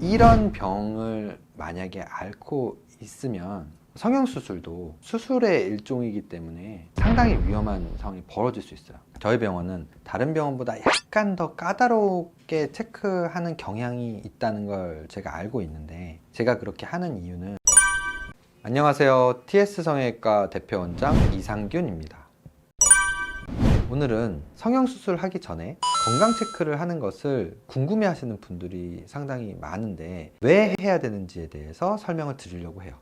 이런 병을 만약에 앓고 있으면 성형수술도 수술의 일종이기 때문에 상당히 위험한 상황이 벌어질 수 있어요. 저희 병원은 다른 병원보다 약간 더 까다롭게 체크하는 경향이 있다는 걸 제가 알고 있는데 제가 그렇게 하는 이유는 안녕하세요. TS 성형외과 대표 원장 이상균입니다. 오늘은 성형수술 하기 전에 건강 체크를 하는 것을 궁금해 하시는 분들이 상당히 많은데 왜 해야 되는지에 대해서 설명을 드리려고 해요.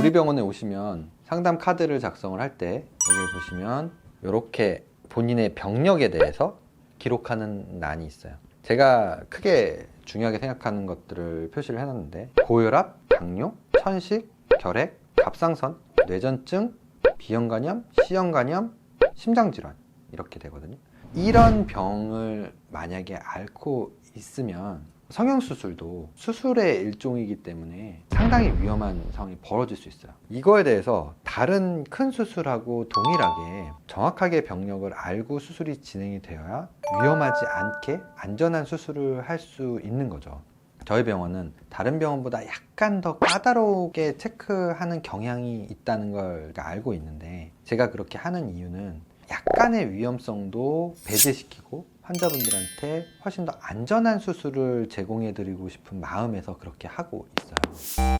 우리 병원에 오시면 상담 카드를 작성을 할 때 여기 보시면 이렇게 본인의 병력에 대해서 기록하는 란이 있어요. 제가 크게 중요하게 생각하는 것들을 표시를 해놨는데 고혈압, 당뇨, 천식, 결핵, 갑상선, 뇌전증, 비형간염, C형간염, 심장질환 이렇게 되거든요. 이런 병을 만약에 앓고 있으면 성형수술도 수술의 일종이기 때문에 상당히 위험한 상황이 벌어질 수 있어요. 이거에 대해서 다른 큰 수술하고 동일하게 정확하게 병력을 알고 수술이 진행이 되어야 위험하지 않게 안전한 수술을 할 수 있는 거죠. 저희 병원은 다른 병원보다 약간 더 까다롭게 체크하는 경향이 있다는 걸 알고 있는데 제가 그렇게 하는 이유는 약간의 위험성도 배제시키고 환자분들한테 훨씬 더 안전한 수술을 제공해 드리고 싶은 마음에서 그렇게 하고 있어요.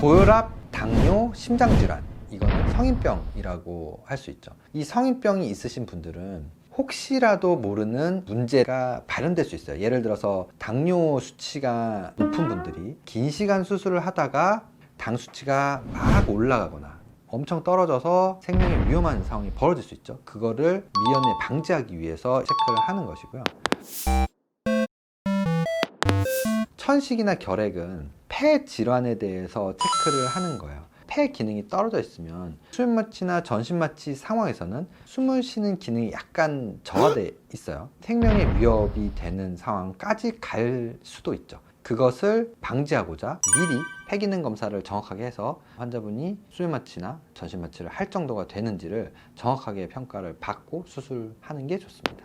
고혈압, 당뇨, 심장질환 이거는 성인병이라고 할 수 있죠. 이 성인병이 있으신 분들은 혹시라도 모르는 문제가 발현될 수 있어요. 예를 들어서 당뇨 수치가 높은 분들이 긴 시간 수술을 하다가 당 수치가 막 올라가거나 엄청 떨어져서 생명에 위험한 상황이 벌어질 수 있죠. 그거를 미연에 방지하기 위해서 체크를 하는 것이고요. 천식이나 결핵은 폐 질환에 대해서 체크를 하는 거예요. 폐 기능이 떨어져 있으면 수면마취나 전신마취 상황에서는 숨을 쉬는 기능이 약간 저하돼 있어요. 생명의 위협이 되는 상황까지 갈 수도 있죠. 그것을 방지하고자 미리 폐 기능 검사를 정확하게 해서 환자분이 수면 마취나 전신 마취를 할 정도가 되는지를 정확하게 평가를 받고 수술하는 게 좋습니다.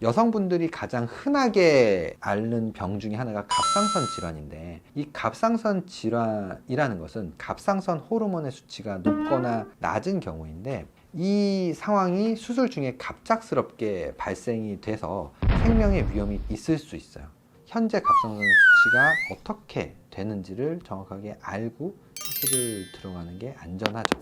여성분들이 가장 흔하게 앓는 병 중에 하나가 갑상선 질환인데 이 갑상선 질환이라는 것은 갑상선 호르몬의 수치가 높거나 낮은 경우인데 이 상황이 수술 중에 갑작스럽게 발생이 돼서 생명의 위험이 있을 수 있어요. 현재 갑상선 수치가 어떻게 되는지를 정확하게 알고 수술을 들어가는 게 안전하죠.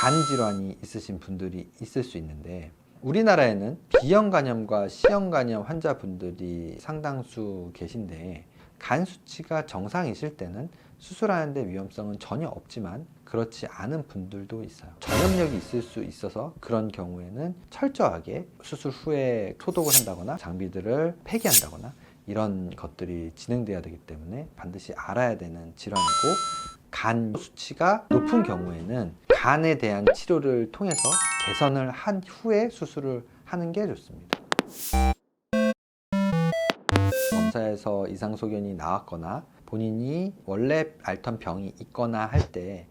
간 질환이 있으신 분들이 있을 수 있는데 우리나라에는 B형 간염과 C형 간염 환자분들이 상당수 계신데 간 수치가 정상이실 때는 수술하는데 위험성은 전혀 없지만 그렇지 않은 분들도 있어요. 전염력이 있을 수 있어서 그런 경우에는 철저하게 수술 후에 소독을 한다거나 장비들을 폐기한다거나 이런 것들이 진행돼야 되기 때문에 반드시 알아야 되는 질환이고 간 수치가 높은 경우에는 간에 대한 치료를 통해서 개선을 한 후에 수술을 하는 게 좋습니다. 검사에서 이상 소견이 나왔거나 본인이 원래 앓던 병이 있거나 할 때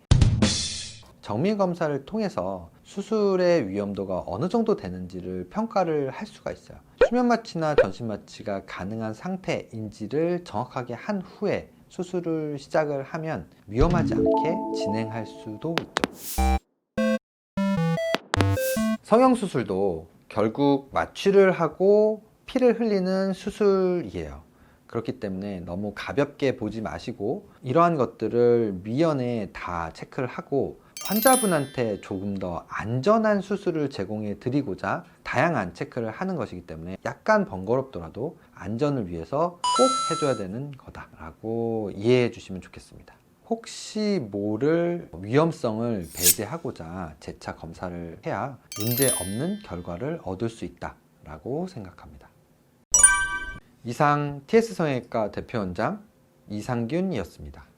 정밀 검사를 통해서 수술의 위험도가 어느 정도 되는지를 평가를 할 수가 있어요. 수면 마취나 전신 마취가 가능한 상태인지를 정확하게 한 후에 수술을 시작을 하면 위험하지 않게 진행할 수도 있죠. 성형 수술도 결국 마취를 하고 피를 흘리는 수술이에요. 그렇기 때문에 너무 가볍게 보지 마시고 이러한 것들을 미연에 다 체크를 하고 환자분한테 조금 더 안전한 수술을 제공해 드리고자 다양한 체크를 하는 것이기 때문에 약간 번거롭더라도 안전을 위해서 꼭 해줘야 되는 거다라고 이해해 주시면 좋겠습니다. 혹시 모를 위험성을 배제하고자 재차 검사를 해야 문제 없는 결과를 얻을 수 있다라고 생각합니다. 이상 TS 성형외과 대표 원장 이상균이었습니다.